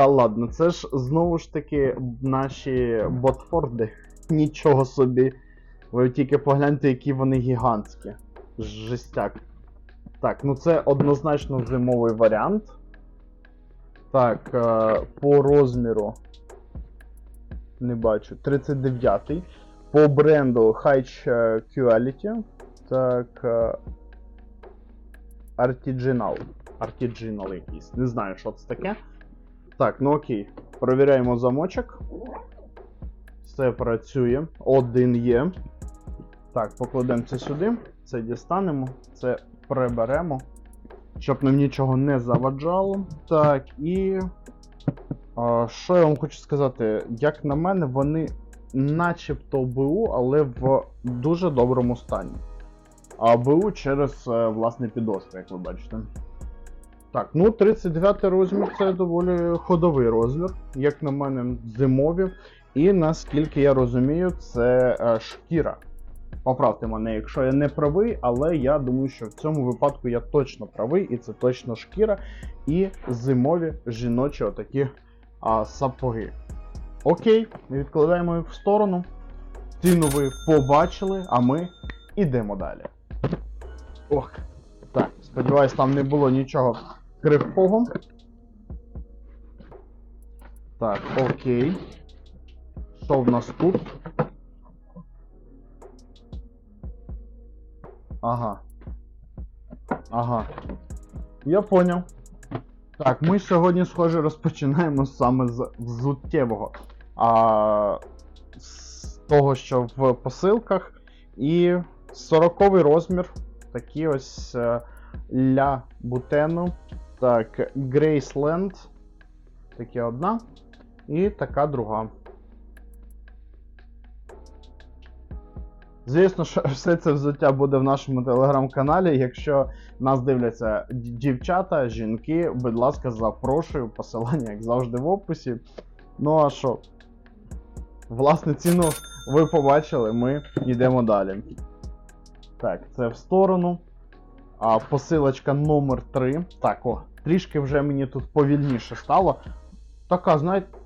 Та ладно, це ж знову ж таки наші ботфорди. Нічого собі. Ви тільки погляньте, які вони гігантські. Жестяк. Так, ну це однозначно зимовий варіант. Так, е, по розміру. Не бачу. 39-й. По бренду High Quality. Так. е, Artiginal. Artiginal якийсь. Не знаю, що це таке. Так, ну окей. Провіряємо замочок. Все працює. Один є. Так, покладемо це сюди. Це дістанемо. Це приберемо. Щоб нам нічого не заваджало. Так, і. А, що я вам хочу сказати? Як на мене, вони начебто БУ, але в дуже доброму стані. А БУ через е, власне підошви, як ви бачите. Так, ну 39 розмір це доволі ходовий розмір, як на мене, зимові. І наскільки я розумію, це е, шкіра. Поправте мене, якщо я не правий, але я думаю, що в цьому випадку я точно правий, і це точно шкіра і зимові жіночі отакі а, сапоги. Окей, відкладаємо їх в сторону. Ціну ви побачили, а ми йдемо далі. Ох, так, сподіваюсь, там не було нічого крихкого. Так, окей. Що в нас тут? Ага. Ага. Я поняв. Так, ми сьогодні, схоже, розпочинаємо саме з взуттєвого. А з того, що в посилках. І 40 розмір. Такі ось е, ля бутену. Так, Грейсленд. Таке одна. І така друга. Звісно, що все це взуття буде в нашому телеграм-каналі. Якщо нас дивляться дівчата, жінки, будь ласка, запрошую. Посилання, як завжди, в описі. Ну а що? Власне, ціну ви побачили, ми йдемо далі. Так, це в сторону. А посилочка номер 3. Так, о, трішки вже мені тут повільніше стало. Така, знаєте.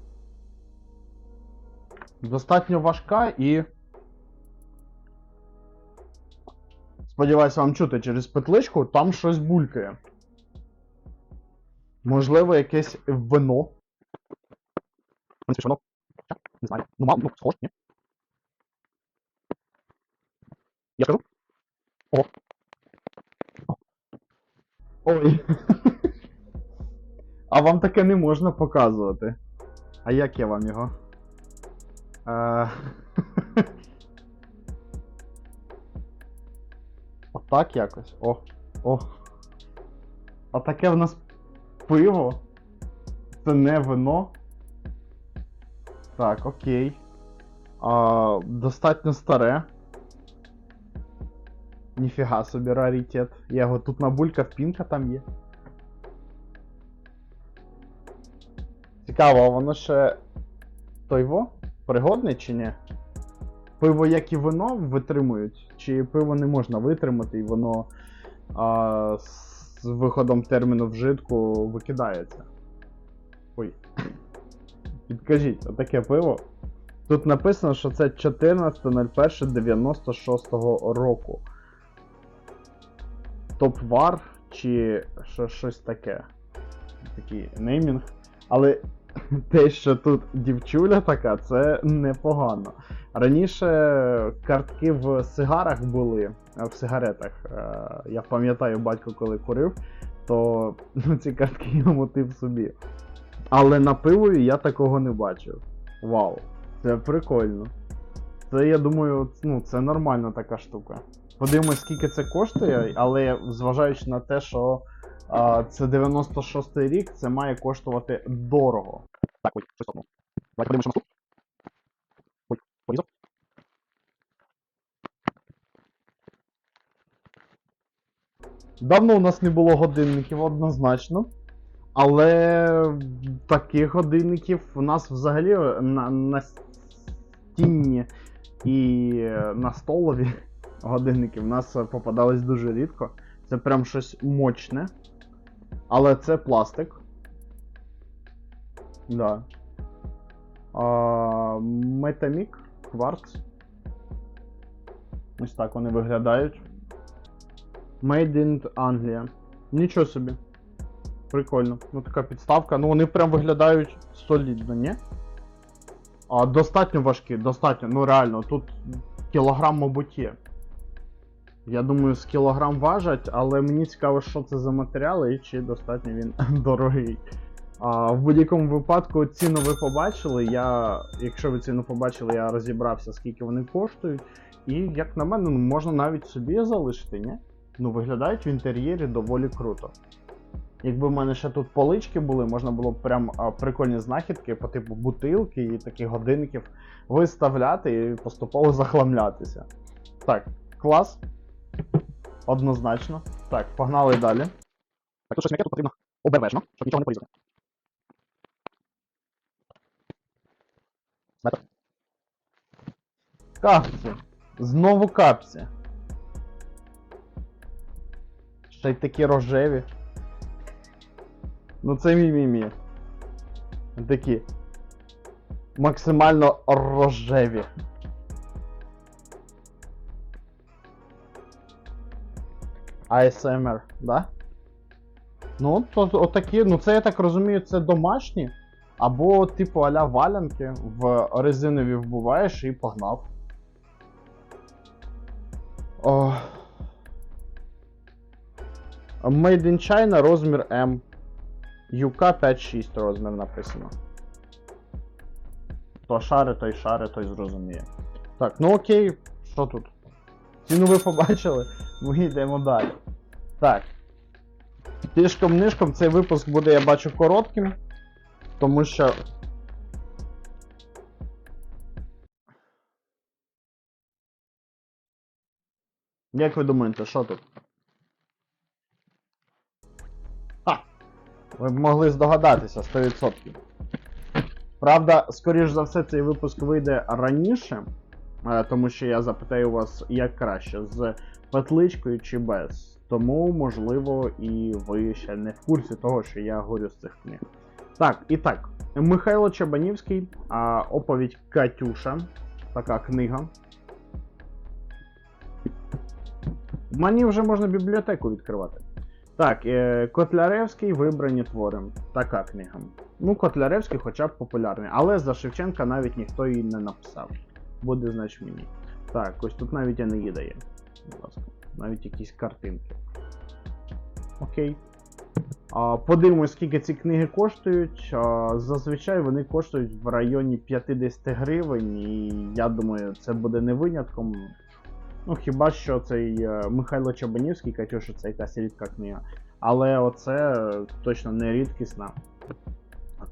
Достатньо важка і. Сподіваюсь, вам чути через петличку, там щось булькає. Можливо, якесь вино. Не знаю. Ну, мало, ну, схож, ні? Я скажу? О. Ой. А вам таке не можна показувати. А як я вам його? Е... Отак якось. О. О. А таке в нас пиво. Це не вино. Так, окей. А, достатньо старе. Ніфіга собі раритет. Я його тут набулькав, пінка там є. Цікаво, а воно ще. Той во? Пригодне чи ні? Пиво, як і вино, витримують? Чи пиво не можна витримати і воно а, з виходом терміну вжитку викидається? Ой. Підкажіть, отаке пиво. Тут написано, що це 14.01.96 року. Топ-вар чи що, щось таке. Такий неймінг. Але те, що тут дівчуля така, це непогано. Раніше картки в сигарах були, в сигаретах. Е, Я пам'ятаю, батько, коли курив, то ну, ці картки я мотив собі. Але на пивові я такого не бачив. Вау, це прикольно. Це, я думаю, ну, це нормальна така штука. Подивимось, скільки це коштує, але зважаючи на те, що це 96-й рік, це має коштувати дорого. Так, ой, щось топнув. Давайте подивимося, у. Ой, порізав. Давно у нас не було годинників однозначно. Але таких годинників у нас взагалі на, на стінні і на столові годинники в нас попадались дуже рідко. Це прям щось мощне. Але це пластик. Да. А, Metamic, Quartz. Ось так вони виглядають. Made in Anglia. Нічого собі. Прикольно. Ну така підставка. Ну вони прям виглядають солідно, ні? А, достатньо важкі, достатньо. Ну реально, тут кілограм, мабуть, є. Я думаю, з кілограм важать, але мені цікаво, що це за матеріали і чи достатньо він дорогий. А, в будь-якому випадку ціну ви побачили. Я, якщо ви ціну побачили, я розібрався, скільки вони коштують. І, як на мене, ну, можна навіть собі залишити, ні? Ну, виглядають в інтер'єрі доволі круто. Якби в мене ще тут полички були, можна було б прям прикольні знахідки по типу бутилки і таких годинників виставляти і поступово захламлятися. Так, клас. Однозначно. Так, погнали далі. Так, тут щось м'яке тут потрібно обережно, щоб нічого не порізати. Метр. Капці. Знову капці. Ще й такі рожеві. Ну це мі-мі-мі. Такі. Максимально рожеві. ASMR, да? Ну, то отакі, ну це я так розумію, це домашні. Або, типу, аля валянки в резинові вбуваєш і погнав. О. Made in China розмір M. UK 5-6 розмір написано. То шари, той шари, той зрозуміє. Так, ну окей, що тут? Ціну ви побачили? Ми йдемо далі. Так. Тишком нишком цей випуск буде, я бачу, коротким. Тому що. Як ви думаєте, що тут? А! Ви б могли здогадатися 100%. Правда, скоріш за все, цей випуск вийде раніше, тому що я запитаю вас, як краще, з петличкою чи без. Тому, можливо, і ви ще не в курсі того, що я говорю з цих книг. Так, і так. Михайло Чабанівський, оповідь Катюша. Така книга. Мені вже можна бібліотеку відкривати. Так, е, Котляревський вибрані твори. Така книга. Ну, Котляревський хоча б популярний. Але за Шевченка навіть ніхто її не написав. Буде, значить, мені. Так, ось тут навіть Енеїда є. Будь ласка. Навіть якісь картинки. Окей. А, Подивимось, скільки ці книги коштують. А, Зазвичай вони коштують в районі 50 гривень, і я думаю, це буде не винятком. Ну, хіба що цей е, Михайло Чабанівський, Катюша, це якась рідка книга. Але оце точно не рідкісна.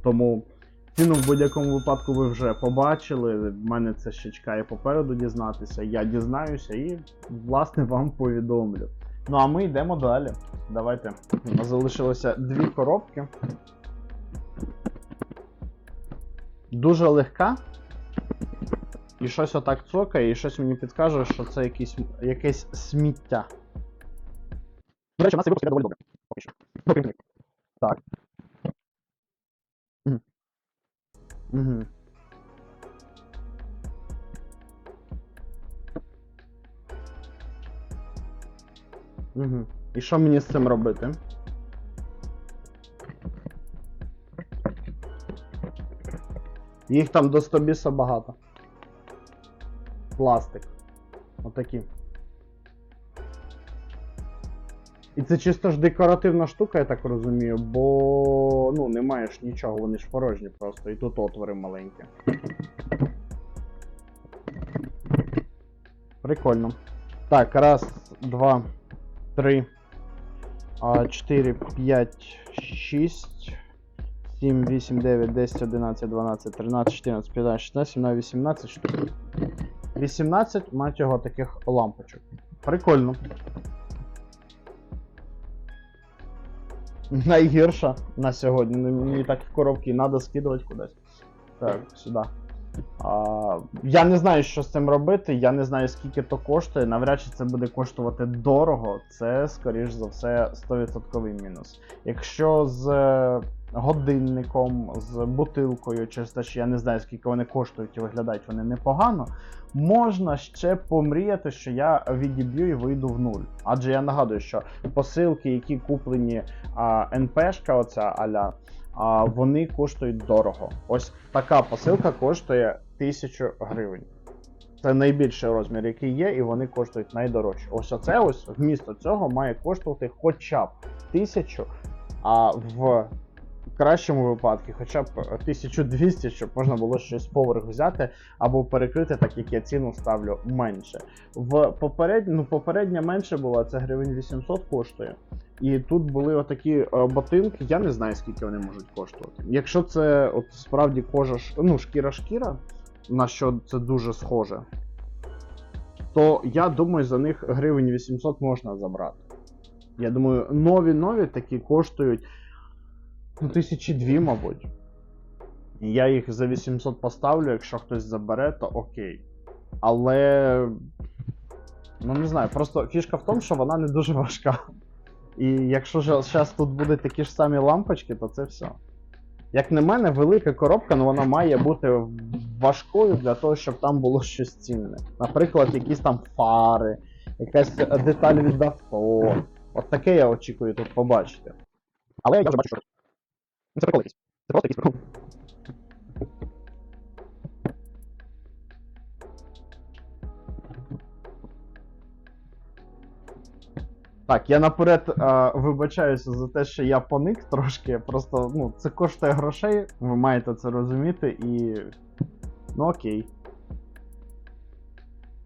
Тому ціну в будь-якому випадку ви вже побачили. В мене це ще чекає попереду дізнатися. Я дізнаюся і, власне, вам повідомлю. Ну а ми йдемо далі. Давайте. У нас залишилося дві коробки. Дуже легка. І щось отак цокає, і щось мені підкаже, що це якийсь, якесь сміття. До речі, у нас випуск доволі добре. Поки що. Так. Угу. Угу. Угу. І що мені з цим робити? Їх там до 100 біса багато. Пластик. Отакі. І це чисто ж декоративна штука, я так розумію, бо ну, немає ж нічого, вони ж порожні просто, і тут отвори маленькі. Прикольно. Так, раз, два, три, чотири, п'ять, шість, сім, вісім, дев'ять, десять, одинадцять, дванадцять, тринадцять, чотирнадцять, п'ятнадцять, шістнадцять, сімнадцять, вісімнадцять штук. 18 мать його таких лампочок. Прикольно. Найгірша на сьогодні. Ну, Мені так коробки треба скидувати кудись. Так, сюди. А, я не знаю, що з цим робити, я не знаю, скільки то коштує. Навряд чи це буде коштувати дорого, це, скоріш за все, 100% мінус. Якщо з годинником, з бутилкою, через те, що я не знаю, скільки вони коштують і виглядають вони непогано. Можна ще помріяти, що я відіб'ю і вийду в нуль. Адже я нагадую, що посилки, які куплені а, НПшка, оця аля, а, вони коштують дорого. Ось така посилка коштує 1000 гривень. Це найбільший розмір, який є, і вони коштують найдорожче. Ось оце ось вмісто цього має коштувати хоча б 1000, а в кращому випадку хоча б 1200, щоб можна було щось поверх взяти або перекрити, так як я ціну ставлю менше. В поперед... ну, попередня менше була, це гривень 800 коштує. І тут були отакі е, ботинки, я не знаю, скільки вони можуть коштувати. Якщо це от справді кожа, ну, шкіра-шкіра, на що це дуже схоже, то я думаю, за них гривень 800 можна забрати. Я думаю, нові-нові такі коштують ну, тисячі дві, мабуть. Я їх за 800 поставлю, якщо хтось забере, то окей. Але. Ну не знаю, просто фішка в тому, що вона не дуже важка. І якщо ж зараз тут будуть такі ж самі лампочки, то це все. Як на мене, велика коробка, ну вона має бути важкою для того, щоб там було щось цінне. Наприклад, якісь там фари, якась деталь від авто. От таке я очікую тут побачити. Але я бачу. Ну, це прикол якийсь. Це просто якийсь прикол. Так, я наперед е, вибачаюся за те, що я поник трошки. Просто ну, це коштує грошей, ви маєте це розуміти і. Ну окей.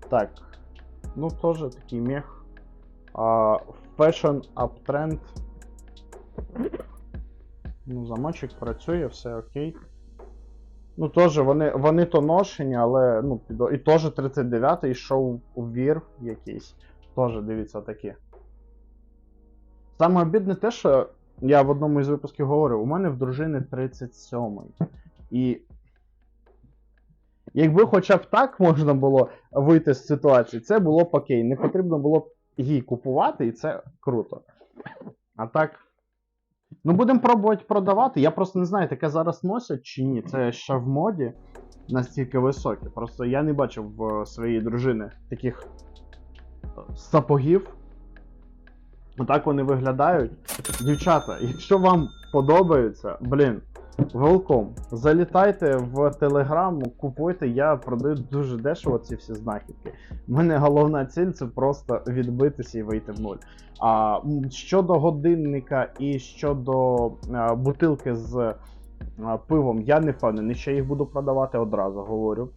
Так. Ну, теж такий мех. Fashion Uptrend. Ну, замочок працює, все окей. Ну, теж вони, вони то ношені, але ну, підо- і теж 39-й йшов у вір якийсь. Теж дивіться такі. Саме обідне те, що я в одному із випусків говорив, у мене в дружини 37-й. І. Якби хоча б так можна було вийти з ситуації, це було б окей. Не потрібно було б їй купувати, і це круто. А так. Ну, будемо пробувати продавати. Я просто не знаю, таке зараз носять чи ні. Це ще в моді настільки високе. Просто я не бачив в своїй дружини таких е, сапогів. Отак вони виглядають. Дівчата, якщо вам подобається, блін, велком. Залітайте в Телеграм, купуйте, я продаю дуже дешево ці всі знахідки. У мене головна ціль це просто відбитися і вийти в нуль. А щодо годинника і щодо а, бутилки з а, пивом, я не впевнений, що я їх буду продавати одразу, говорю.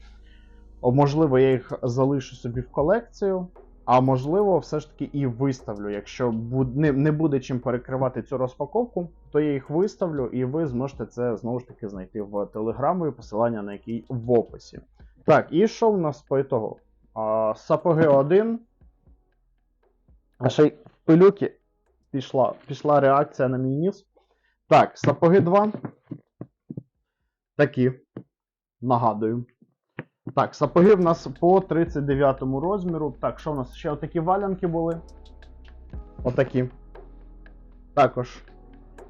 Можливо, я їх залишу собі в колекцію. А можливо, все ж таки і виставлю. Якщо не, буде чим перекривати цю розпаковку, то я їх виставлю, і ви зможете це знову ж таки знайти в телеграмі, посилання на який в описі. Так, і що в нас по ітогу? Сапоги 1. А ще й в пилюки пішла, пішла реакція на мій ніс. Так, сапоги 2. Такі. Нагадую. Так, сапоги в нас по 39 розміру. Так, що в нас ще отакі валянки були? Отакі. Також.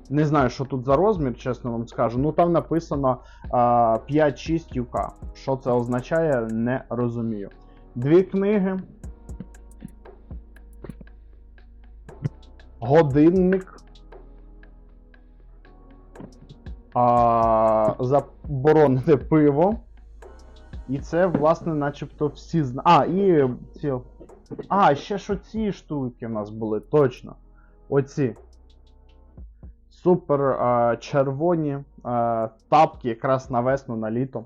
Не знаю, що тут за розмір, чесно вам скажу. Ну там написано а, 5-6 UK. Що це означає, не розумію. Дві книги. Годинник. А, заборонене пиво. І це, власне, начебто всі зна. А, і ці. А, ще ж оці штуки в нас були, точно. Оці. Супер а, червоні а, тапки якраз на весну, на літо.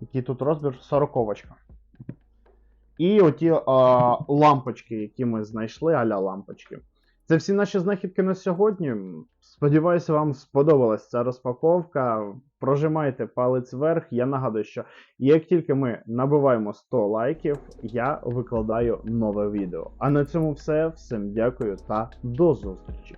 Який тут розмір? Сороковочка. І оті а, лампочки, які ми знайшли, аля лампочки. Це всі наші знахідки на сьогодні. Сподіваюся, вам сподобалась ця розпаковка. Прожимайте палець вверх. Я нагадую, що як тільки ми набиваємо 100 лайків, я викладаю нове відео. А на цьому все. Всім дякую та до зустрічі!